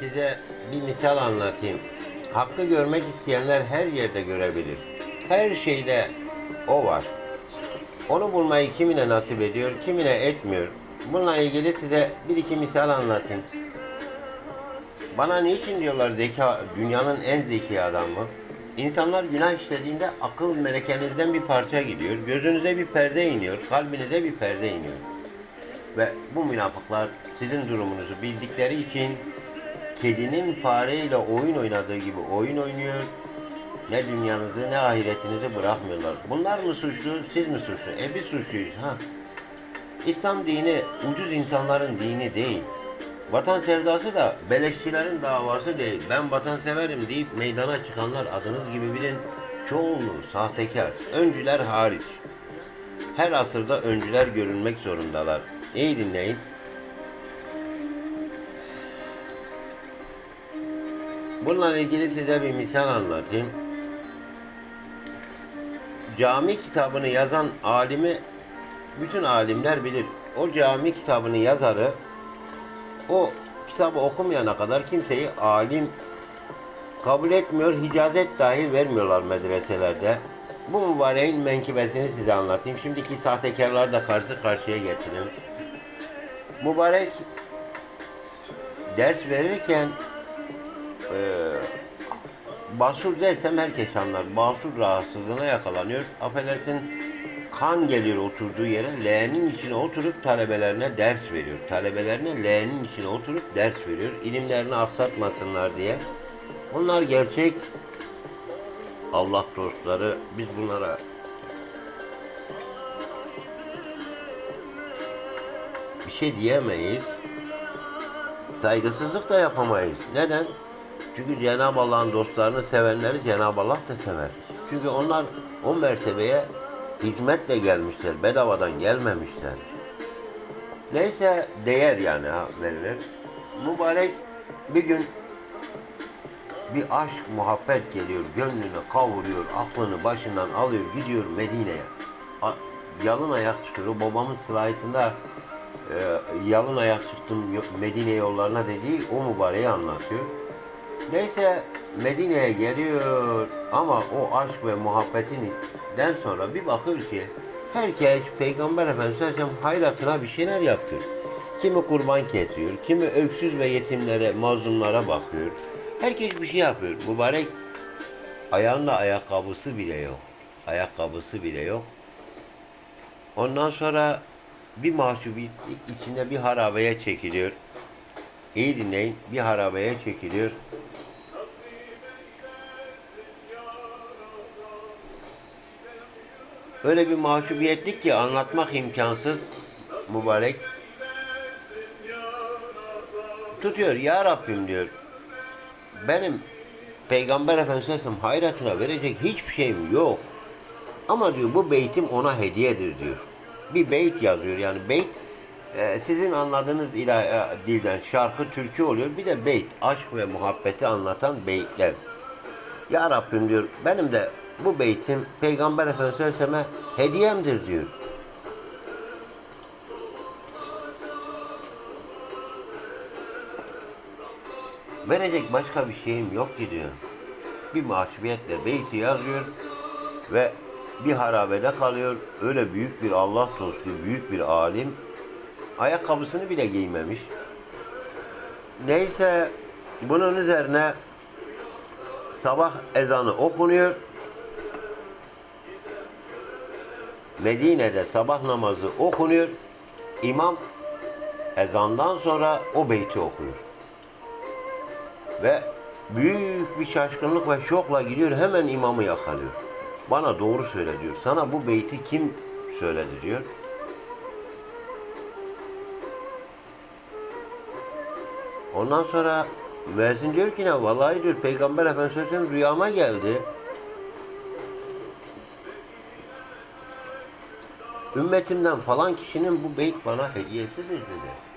size bir misal anlatayım. Hakkı görmek isteyenler her yerde görebilir. Her şeyde o var. Onu bulmayı kimine nasip ediyor, kimine etmiyor. Bununla ilgili size bir iki misal anlatayım. Bana niçin diyorlar zeka, dünyanın en zeki adamı? İnsanlar günah işlediğinde akıl melekenizden bir parça gidiyor. Gözünüze bir perde iniyor, kalbinize bir perde iniyor. Ve bu münafıklar sizin durumunuzu bildikleri için kedinin fareyle oyun oynadığı gibi oyun oynuyor. Ne dünyanızı ne ahiretinizi bırakmıyorlar. Bunlar mı suçlu, siz mi suçlu? E biz suçluyuz ha. İslam dini ucuz insanların dini değil. Vatan sevdası da beleşçilerin davası değil. Ben vatan severim deyip meydana çıkanlar adınız gibi bilin çoğunluğu sahtekar. Öncüler hariç. Her asırda öncüler görünmek zorundalar. İyi dinleyin. Bununla ilgili size bir misal anlatayım. Cami kitabını yazan alimi bütün alimler bilir. O cami kitabını yazarı o kitabı okumayana kadar kimseyi alim kabul etmiyor, icazet dahi vermiyorlar medreselerde. Bu mübareğin menkibesini size anlatayım. Şimdiki sahtekarlar da karşı karşıya getirin. Mübarek ders verirken eee basur dersem herkes anlar. Basur rahatsızlığına yakalanıyor. Affedersin kan geliyor oturduğu yere. Leğenin içine oturup talebelerine ders veriyor. Talebelerine leğenin içine oturup ders veriyor. İlimlerini aksatmasınlar diye. Bunlar gerçek Allah dostları. Biz bunlara bir şey diyemeyiz. Saygısızlık da yapamayız. Neden? Çünkü Cenab-ı Allah'ın dostlarını sevenleri Cenab-ı Allah da sever. Çünkü onlar o mertebeye hizmetle gelmişler, bedavadan gelmemişler. Neyse değer yani ha, verilir. Mübarek bir gün bir aşk, muhabbet geliyor, gönlünü kavuruyor, aklını başından alıyor, gidiyor Medine'ye. Yalın ayak çıkıyor. Babamın slaytında e, yalın ayak çıktım Medine yollarına dediği o mübareği anlatıyor. Neyse Medine'ye geliyor ama o aşk ve muhabbetinden sonra bir bakıyor ki herkes Peygamber Efendimiz Aleyhisselam hayratına bir şeyler yapıyor. Kimi kurban kesiyor, kimi öksüz ve yetimlere, mazlumlara bakıyor. Herkes bir şey yapıyor. Mübarek ayağında ayakkabısı bile yok. Ayakkabısı bile yok. Ondan sonra bir mahcubiyetlik içinde bir harabeye çekiliyor. İyi dinleyin. Bir harabeye çekiliyor. Öyle bir mahcubiyetlik ki anlatmak imkansız mübarek. Tutuyor ya Rabbim diyor. Benim Peygamber Efendimiz Aleyhisselam hayratına verecek hiçbir şeyim yok. Ama diyor bu beytim ona hediyedir diyor. Bir beyt yazıyor yani beyt e, sizin anladığınız ila, e, dilden şarkı türkü oluyor. Bir de beyt aşk ve muhabbeti anlatan beytler. Ya Rabbim diyor benim de bu beytim Peygamber Efendimiz Aleyhisselam'a hediyemdir diyor. Verecek başka bir şeyim yok ki diyor. Bir mahcubiyetle beyti yazıyor ve bir harabede kalıyor. Öyle büyük bir Allah dostu, büyük bir alim. Ayakkabısını bile giymemiş. Neyse bunun üzerine sabah ezanı okunuyor. Medine'de sabah namazı okunuyor. İmam ezandan sonra o beyti okuyor. Ve büyük bir şaşkınlık ve şokla gidiyor hemen imamı yakalıyor. Bana doğru söyle diyor. Sana bu beyti kim söyledi diyor. Ondan sonra müezzin diyor ki ne vallahi diyor Peygamber Efendimiz rüyama geldi. Ümmetimden falan kişinin bu beyt bana hediyesidir dedi.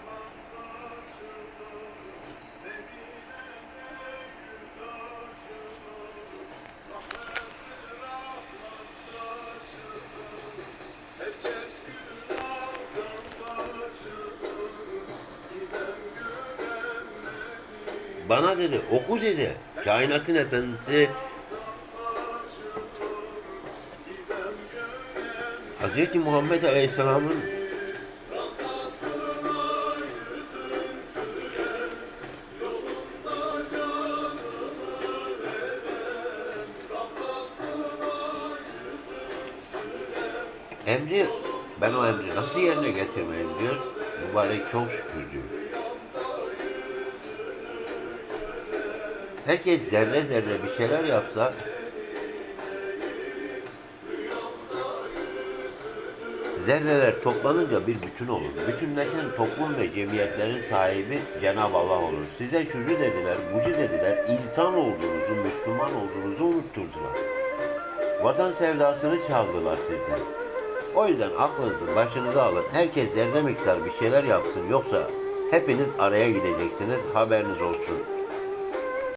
bana dedi oku dedi. Kainatın efendisi Hz. Muhammed Aleyhisselam'ın emri ben o emri nasıl yerine getirmeyeyim diyor. Mübarek çok şükür diyor. Herkes zerre zerre bir şeyler yapsa zerreler toplanınca bir bütün olur. Bütünleşen toplum ve cemiyetlerin sahibi Cenab-ı Allah olur. Size şucu dediler, bucu dediler, insan olduğunuzu, Müslüman olduğunuzu unutturdular. Vatan sevdasını çaldılar sizden. O yüzden aklınızı başınıza alın. Herkes zerre miktar bir şeyler yapsın. Yoksa hepiniz araya gideceksiniz. Haberiniz olsun.